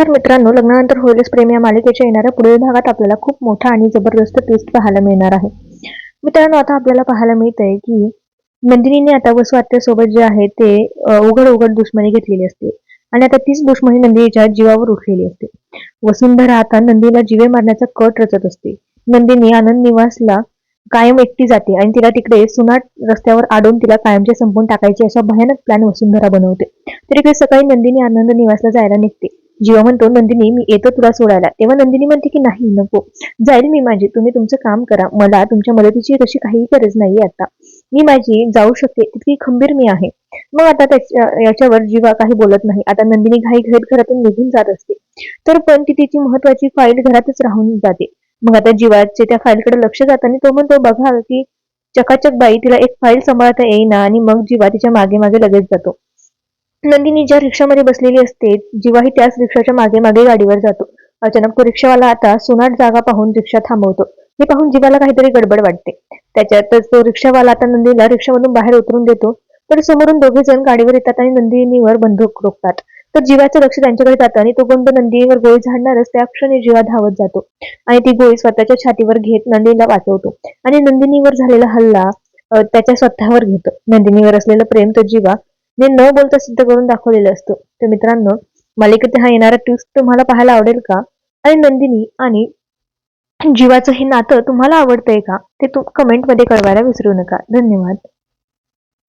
तर मित्रांनो लग्नानंतर होईलच प्रेम या मालिकेच्या येणाऱ्या पुढील भागात आपल्याला खूप मोठा आणि जबरदस्त ट्विस्ट पाहायला मिळणार आहे. मित्रांनो आता आपल्याला पाहायला मिळतंय की नंदिनीने आता वसुआत्यासोबत जे आहे ते उघड उघड दुश्मनी घेतलेली असते. आणि आता तीच दुश्मनी नंदिनीच्या जीवावर उठलेली असते. वसुंधरा आता नंदीला जीवे मारण्याचा कट रचत असते. नंदिनी आनंद निवासला कायम एकटी जाते आणि तिला तिकडे सुनाट रस्त्यावर आडून तिला कायमचे संपून टाकायचे असा भयानक प्लॅन वसुंधरा बनवते. तर इकडे सकाळी नंदिनी आनंद निवासला जायला निघते. जीवा म्हणतो नंदिनी मी येतो तुला सोडायला. तेव्हा नंदिनी म्हणते की नाही नको. जाईल मी माझी. तुम्ही तुमचं काम करा. मला तुमच्या मदतीची तशी काही गरज नाहीये आता. मी माझी जाऊ शकते. तितकी खंबीर मी आहे. मग आता त्याच्या याच्यावर जीवा काही बोलत नाही. आता नंदिनी घाई घाईत घरातून निघून जात असते. तर पण ती तिची महत्वाची फाईल घरातच राहून जाते. मग आता जीवाचे त्या फाईलकडे लक्ष जाताना तो म्हणतो बघा की चकाचक बाई तिला एक फाईल सांभाळता येईना आणि मग जीवा तिच्यामागे मागे लगेच जातो. नंदिनी ज्या रिक्षामध्ये बसलेली असते जीवाही त्याच रिक्षाच्या मागे मागे गाडीवर जातो. अचानक तो रिक्षावाला आता सुनाट जागा पाहून रिक्षा थांबवतो. हे पाहून जीवाला काहीतरी गडबड वाटते. त्याच्यातच तो रिक्षावाला आता नंदीला रिक्षामधून बाहेर उतरून देतो तर समोरून दोघे जण गाडीवर येतात आणि नंदिनीवर बंदूक रोखतात. तर जीवाचं लक्ष त्यांच्याकडे जातं आणि तो बंद नंदिनीवर गोळी झाडणारच त्या क्षणी जीवा धावत जातो. आणि ती गोळी स्वतःच्या छातीवर घेत नंदिनीला वाचवतो. आणि नंदिनीवर झालेला हल्ला त्याच्या स्वतःवर घेतो. नंदिनीवर असलेलं प्रेम तर जीवा ने न बोलता सिद्ध करून दाखवलेलं असतो. तर मित्रांनो मालिकेत हा येणारा ट्विस्ट तुम्हाला पाहायला आवडेल का? आणि नंदिनी आणि जीवाचं हे नातं तुम्हाला आवडतंय का? ते तुम कमेंटमध्ये कळवायला विसरू नका. धन्यवाद.